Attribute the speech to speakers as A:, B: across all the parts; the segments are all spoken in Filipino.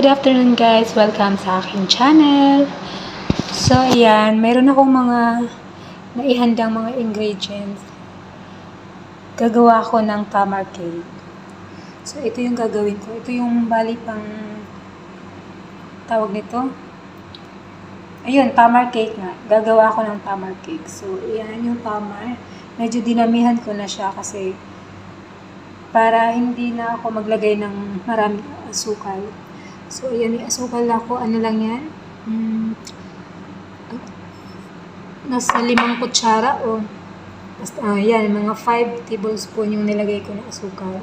A: good afternoon guys. Welcome sa aking channel. So, ayan. Meron akong mga naihandang mga ingredients. Gagawa ako ng tamar cake. So, ito yung gagawin ko. Ito yung bali pang tawag nito. Ayun, tamar cake nga. Gagawa ako ng tamar cake. So, ayan yung tamar. Medyo dinamihan ko na siya kasi para hindi na ako maglagay ng maraming asukal. So, ayan, may asukal ako. Ano lang yan? Mm, nasa limang kutsara o basta, ah, yan, mga 5 tablespoon yung nilagay ko ng asukal.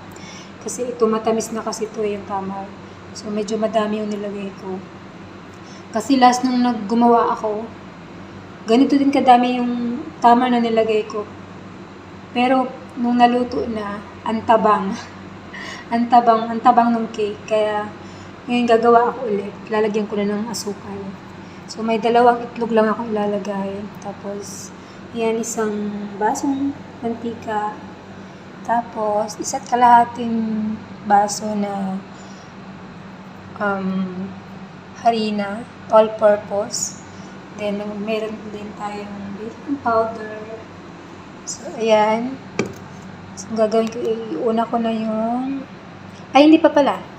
A: Kasi ito, matamis na kasi ito yung tamar. So, medyo madami yung nilagay ko. Kasi last nung naggumawa ako, ganito din kadami yung tamar na nilagay ko. Pero, nung naluto na, antabang. antabang, antabang ng cake. Kaya, ngayon gagawa ako ulit. Lalagyan ko na ng asukal. So, may dalawang itlog lang ako ilalagay. Tapos, yan, isang basong mantika. Tapos, isa't kalahating baso na um, harina, all-purpose. Then, meron din tayong baking powder. So, ayan. So, gagawin ko, iuna ko na yung... Ay, hindi pa pala.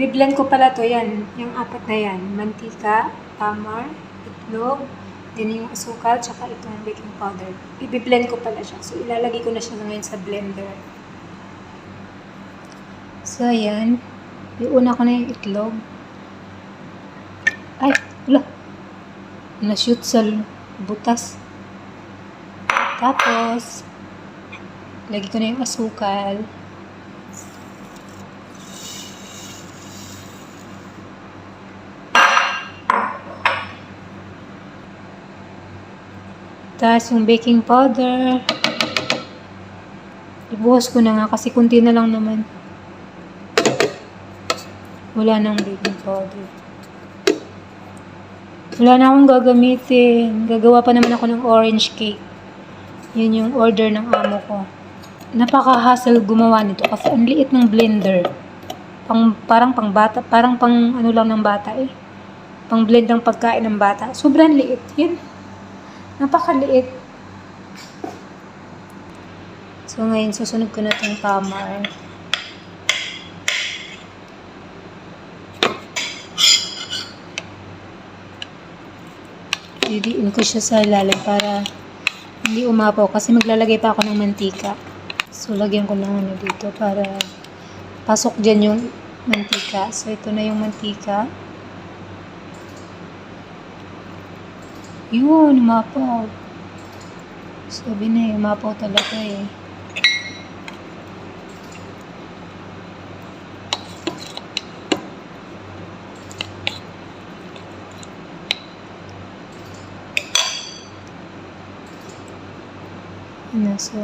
A: Ibiblend ko pala to yan. Yung apat na yan. Mantika, tamar, itlog, din yung asukal, tsaka itong baking powder. Ibiblend ko pala siya. So, ilalagay ko na siya ngayon sa blender. So, ayan. Iuna ko na yung itlog. Ay, wala. Na-shoot sa butas. Tapos, lagi ko na yung asukal. Tapos yung baking powder. Ibuhos ko na nga kasi kunti na lang naman. Wala nang baking powder. Wala na akong gagamitin. Gagawa pa naman ako ng orange cake. Yun yung order ng amo ko. Napaka-hassle gumawa nito kasi ang liit ng blender. Pang, parang pang bata, parang pang ano lang ng bata eh. Pang blend ng pagkain ng bata. Sobrang liit. Yun. Napakaliit. So ngayon, susunod ko na itong tamar. Didiin ko siya sa ilalim para hindi umapaw kasi maglalagay pa ako ng mantika. So, lagyan ko ng ano dito para pasok dyan yung mantika. So, ito na yung mantika. Yun, umapaw. Sabi na eh, umapaw talaga eh. Ano, so...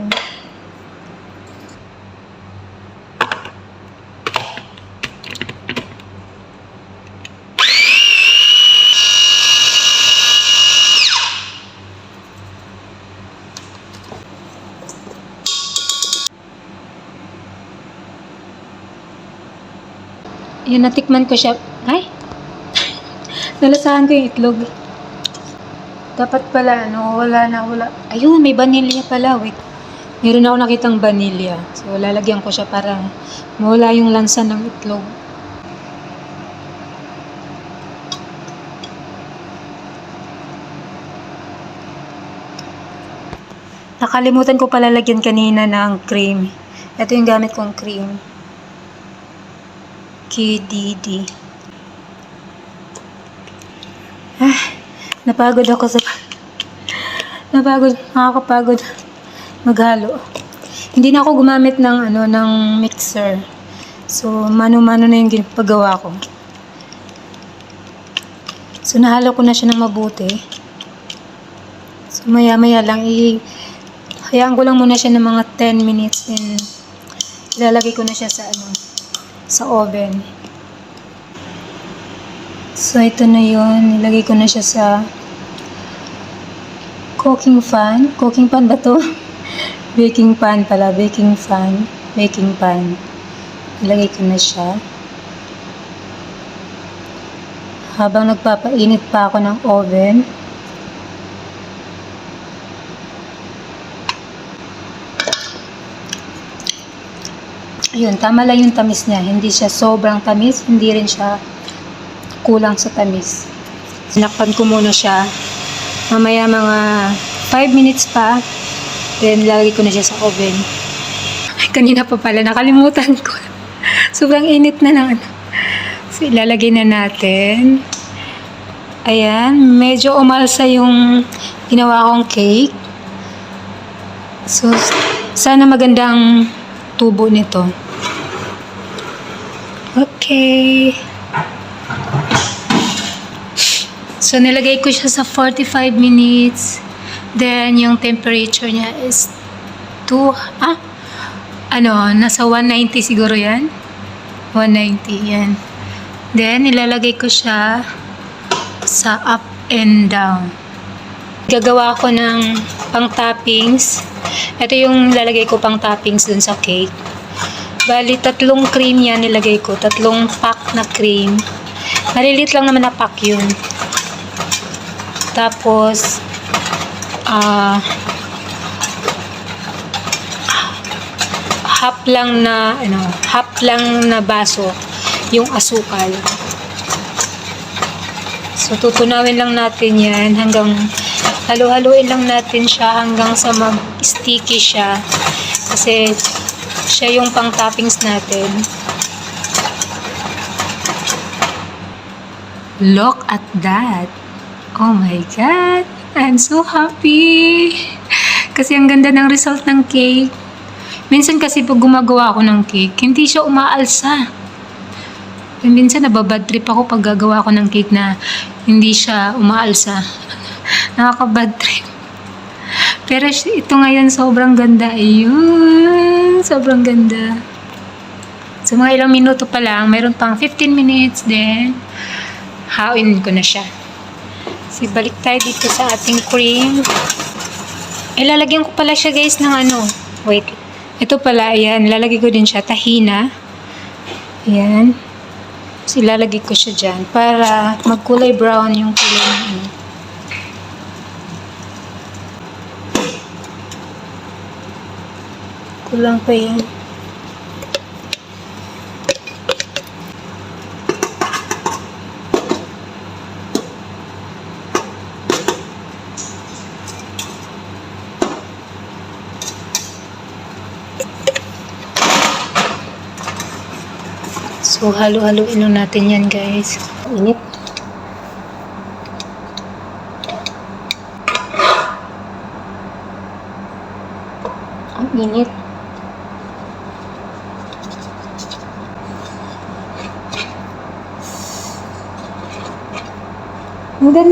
A: Yun, natikman ko siya. Ay! Nalasahan ko yung itlog. Dapat pala, ano, wala na, wala. Ayun, may vanilla pala, wait. Meron ako nakitang vanilla. So, lalagyan ko siya para mawala yung lansa ng itlog. Nakalimutan ko pala lagyan kanina ng cream. Ito yung gamit kong cream. KDD. Ah, napagod ako sa... Napagod, nakakapagod maghalo. Hindi na ako gumamit ng ano ng mixer. So, mano-mano na yung ginagawa ko. So, nahalo ko na siya ng mabuti. So, maya-maya lang, i hayaan ko lang muna siya ng mga 10 minutes and ilalagay ko na siya sa ano, sa oven. So, ito na yun. Nilagay ko na siya sa cooking fan. Cooking pan ba to? baking pan pala. Baking fan. Baking pan. Ilagay ko na siya. Habang nagpapainit pa ako ng oven, Ayun, tama lang yung tamis niya. Hindi siya sobrang tamis, hindi rin siya kulang sa tamis. Sinakpan ko muna siya. Mamaya mga 5 minutes pa, then lalagay ko na siya sa oven. Ay, kanina pa pala, nakalimutan ko. Sobrang init na ng ano. So, ilalagay na natin. Ayan, medyo umalsa yung ginawa kong cake. So, sana magandang tubo nito. Okay. So, nilagay ko siya sa 45 minutes. Then, yung temperature niya is 2, ah, ano, nasa 190 siguro yan. 190, yan. Then, ilalagay ko siya sa up and down. Gagawa ko ng pang toppings. Ito yung lalagay ko pang toppings dun sa cake. Bali, tatlong cream yan nilagay ko. Tatlong pack na cream. Malilit lang naman na pack yun. Tapos, ah, half lang na, ano, half lang na baso yung asukal. So, tutunawin lang natin yan hanggang halu-haluin lang natin siya hanggang sa mag-sticky siya. Kasi, siya yung pang toppings natin. Look at that! Oh my God! I'm so happy! Kasi ang ganda ng result ng cake. Minsan kasi pag gumagawa ako ng cake, hindi siya umaalsa. And minsan nababad trip ako pag gagawa ako ng cake na hindi siya umaalsa. Nakaka-bad trip. Pero ito ngayon sobrang ganda. Ayun. Sobrang ganda. So mga ilang minuto pa lang, mayroon pang 15 minutes then hawin ko na siya. So balik tayo dito sa ating cream. Ilalagyan ko pala siya guys ng ano. Wait. Ito pala, ayan. Lalagay ko din siya. Tahina. Ayan. So, ilalagay ko siya dyan para magkulay brown yung kulay ng ano. Kulang pa yan. So, halo-haloin lang natin yan, guys. Init. Ang init.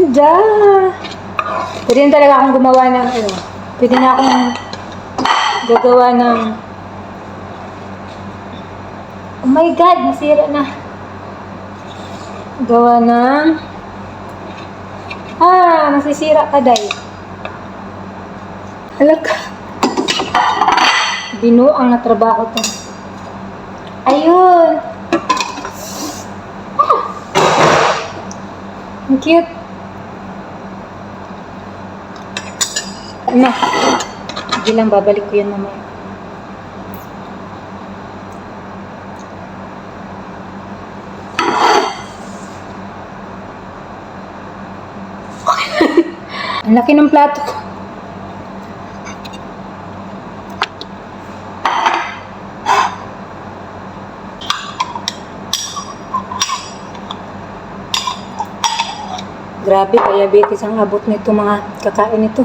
A: Ganda! Pwede na talaga akong gumawa ng ano. Pwede na akong gagawa ng Oh my God, nasira na. Gawa ng... Ah, masisira ka, Day. Halaka. Binuang na trabaho to. Ayun. Ah. Ang cute. Na. Sige lang, babalik ko yan mamaya. Ang laki ng plato ko. Grabe, diabetes ang abot nito mga kakain nito.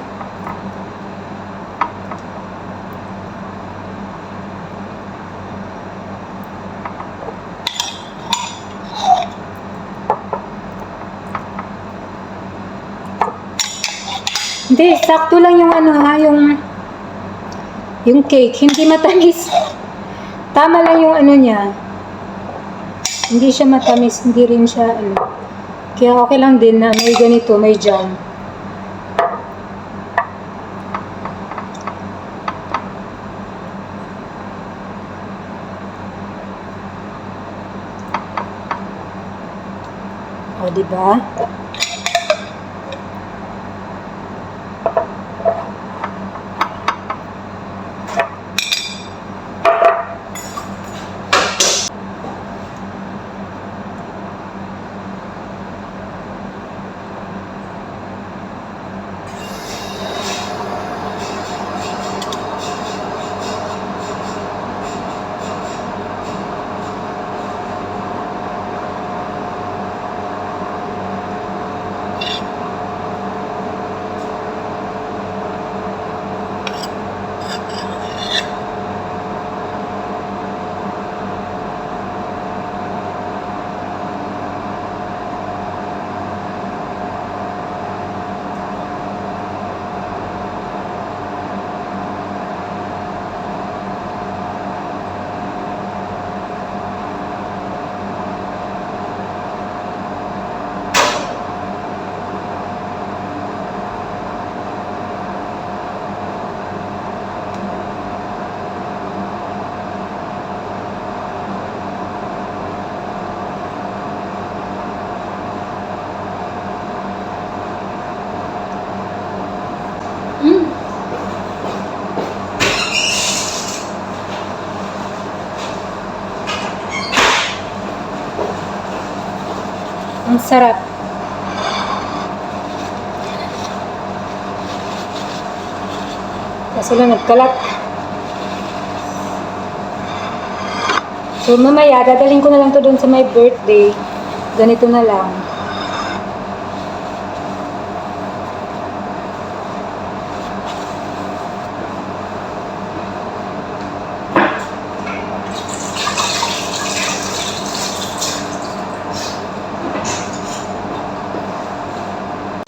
A: Hindi, sakto lang yung ano ha, yung yung cake. Hindi matamis. Tama lang yung ano niya. Hindi siya matamis, hindi rin siya ano. Kaya okay lang din na may ganito, may jam. O, diba? ba? Sarap. Kasi lang nagkalat. So mamaya, dadaling ko na lang to doon sa my birthday. Ganito na lang.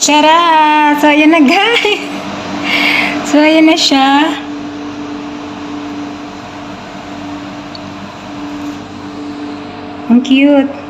A: Tara! So, ayan na guys. So, ayan na siya. Ang cute.